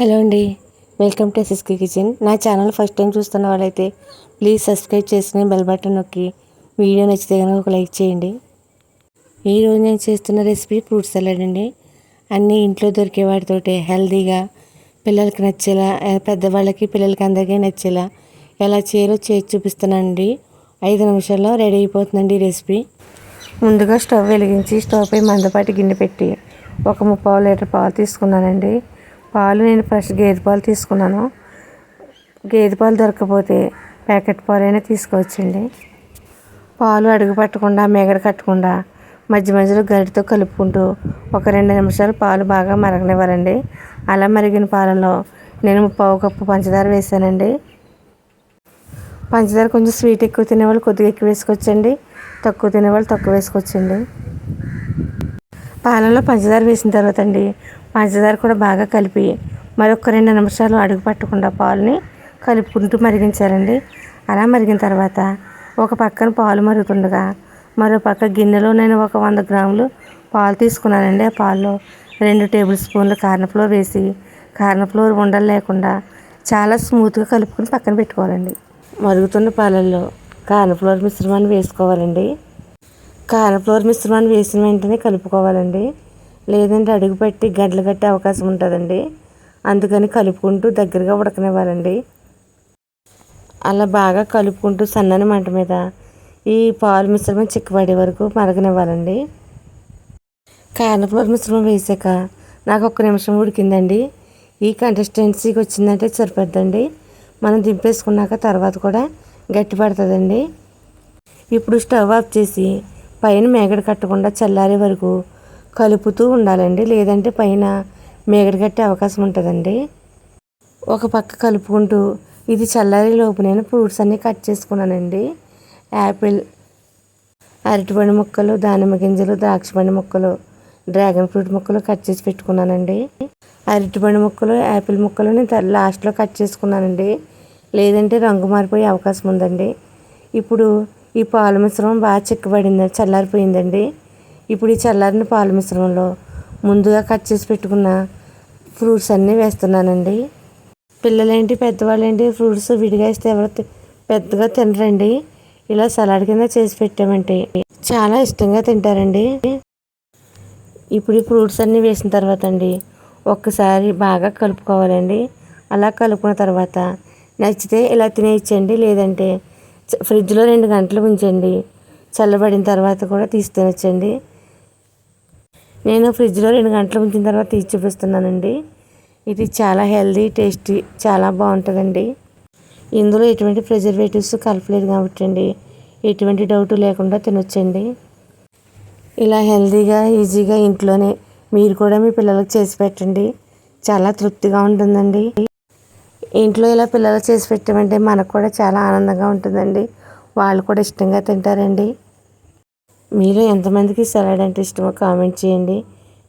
Hello అండి. Welcome to SSK kitchen. నా channel first time చూస్తున్న వాళ్ళైతే ప్లీజ్ సబ్స్క్రైబ్ చేసుకుని బెల్ బటన్ నొక్కి వీడియో నచ్చితే కనుక ఒక లైక్ చేయండి. ఈరోజు నేను చేస్తున్న రెసిపీ ఫ్రూట్ సలాడ్ అండి. అన్నీ ఇంట్లో దొరికే వాటితోటి హెల్తీగా పిల్లలకి నచ్చేలా పెద్దవాళ్ళకి పిల్లలకి అందరికీ నచ్చేలా ఎలా చేయాలో చేసి చూపిస్తానండి ఐదు నిమిషాల్లో రెడీ అయిపోతుందండి ఈ రెసిపీ. ముందుగా స్టవ్ వెలిగించి స్టవ్ పై మందపాటి గిన్నె పెట్టి ఒక ముప్పావు లీటర్ పాలు తీసుకున్నానండి. పాలు నేను ఫ్రెష్ గేదె పాలు తీసుకున్నాను. గేదె పాలు దొరకకపోతే ప్యాకెట్ పాలైనా తీసుకోవచ్చండి. పాలు అడుగు పట్టకుండా మేగడ కట్టకుండా మధ్య మధ్యలో గరిటతో కలుపుకుంటూ ఒక రెండు నిమిషాలు పాలు బాగా మరగనివ్వాలండి. అలా మరిగిన పాలలో నేను పావు కప్పు పంచదార వేసానండి. పంచదార కొంచెం స్వీట్ ఎక్కువ తినేవాళ్ళు కొద్దిగా ఎక్కువ వేసుకోవచ్చండి. తక్కువ తినేవాళ్ళు తక్కువ వేసుకోవచ్చండి. పాలలో పంచదార వేసిన తర్వాత అండి పంచదార కూడా బాగా కలిపి మరొక రెండు నిమిషాలు అడుగు పట్టకుండా పాలని కలుపుకుంటూ మరిగించాలండి. అలా మరిగిన తర్వాత ఒక పక్కన పాలు మరుగుతుండగా మరో పక్క గిన్నెలో నేను ఒక వంద గ్రాములు పాలు తీసుకున్నానండి. ఆ పాల్లో రెండు టేబుల్ స్పూన్లు కార్నఫ్లోర్ వేసి కార్నఫ్లోర్ ఉండలు లేకుండా చాలా స్మూత్గా కలుపుకొని పక్కన పెట్టుకోవాలండి. మరుగుతున్న పాలల్లో కార్నఫ్లోర్ మిశ్రమాన్ని వేసుకోవాలండి. కార్నఫ్లోర్ మిశ్రమాన్ని వేసిన వెంటనే కలుపుకోవాలండి. లేదంటే అడుగు పెట్టి గడ్డలు కట్టే అవకాశం ఉంటుందండి. అందుకని కలుపుకుంటూ దగ్గరగా ఉడకనివ్వాలండి. అలా బాగా కలుపుకుంటూ సన్నని మంట మీద ఈ పాలు మిశ్రమం చిక్కబడే వరకు మరగనివ్వాలండి. కార్నఫ్లోర్ మిశ్రమం వేసాక నాకు ఒక్క నిమిషం ఉడికిందండి. ఈ కన్సిస్టెన్సీకి వచ్చిందంటే సరిపోద్దండి. మనం దింపేసుకున్నాక తర్వాత కూడా గట్టి పడుతుందండి. ఇప్పుడు స్టవ్ ఆఫ్ చేసి పైన మేగడ కట్టకుండా చల్లారే వరకు కలుపుతూ ఉండాలండి. లేదంటే పైన మేగడగట్టే అవకాశం ఉంటుందండి. ఒక పక్క కలుపుకుంటూ ఇది చల్లారే లోపు నేను ఫ్రూట్స్ అన్నీ కట్ చేసుకున్నానండి. యాపిల్ అరటిపండు ముక్కలు దానిమ్మ గింజలు ద్రాక్ష పండు ముక్కలు డ్రాగన్ ఫ్రూట్ ముక్కలు కట్ చేసి పెట్టుకున్నానండి. అరటిపండు ముక్కలు యాపిల్ ముక్కలు నేను లాస్ట్లో కట్ చేసుకున్నానండి. లేదంటే రంగు మారిపోయే అవకాశం ఉందండి. ఇప్పుడు ఈ పాల మిశ్రమం బాగా చిక్కబడింది చల్లారిపోయిందండి. ఇప్పుడు ఈ చల్లారిన పాల మిశ్రమంలో ముందుగా కట్ చేసి పెట్టుకున్న ఫ్రూట్స్ అన్నీ వేస్తున్నానండి. పిల్లలేంటి పెద్దవాళ్ళేంటి ఫ్రూట్స్ విడిగా ఇస్తే ఎవరు పెద్దగా తినరండి. ఇలా సలాడ్ కింద చేసి పెట్టామంటే చాలా ఇష్టంగా తింటారండి. ఇప్పుడు ఈ ఫ్రూట్స్ అన్నీ వేసిన తర్వాత అండి ఒక్కసారి బాగా కలుపుకోవాలండి. అలా కలుపుకున్న తర్వాత నచ్చితే ఇలా తినేయచ్చండి లేదంటే ఫ్రిడ్జ్లో రెండు గంటలు ఉంచండి. చల్లబడిన తర్వాత కూడా తీసి తినచ్చండి. నేను ఫ్రిడ్జ్లో రెండు గంటలు ఉంచిన తర్వాత తీసి చూపిస్తున్నానండి. ఇది చాలా హెల్దీ టేస్టీ చాలా బాగుంటుందండి. ఇందులో ఎటువంటి ప్రిజర్వేటివ్స్ కలపలేదు కాబట్టి అండి. ఎటువంటి డౌట్ లేకుండా తినొచ్చండి. ఇలా హెల్తీగా ఈజీగా ఇంట్లోనే మీరు కూడా మీ పిల్లలకు చేసి పెట్టండి. చాలా తృప్తిగా ఉంటుందండి. ఇంట్లో ఇలా పిల్లలకు చేసి పెట్టమంటే మనకు కూడా చాలా ఆనందంగా ఉంటుందండి. వాళ్ళు కూడా ఇష్టంగా తింటారండి. మీరు ఎంతమందికి సలాడ్ అంటే ఇష్టమో కామెంట్ చేయండి.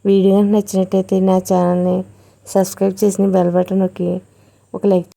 వీడియో నచ్చినట్టయితే నా ఛానల్ని సబ్స్క్రైబ్ చేసి బెల్ బటన్ నొక్కి ఒక లైక్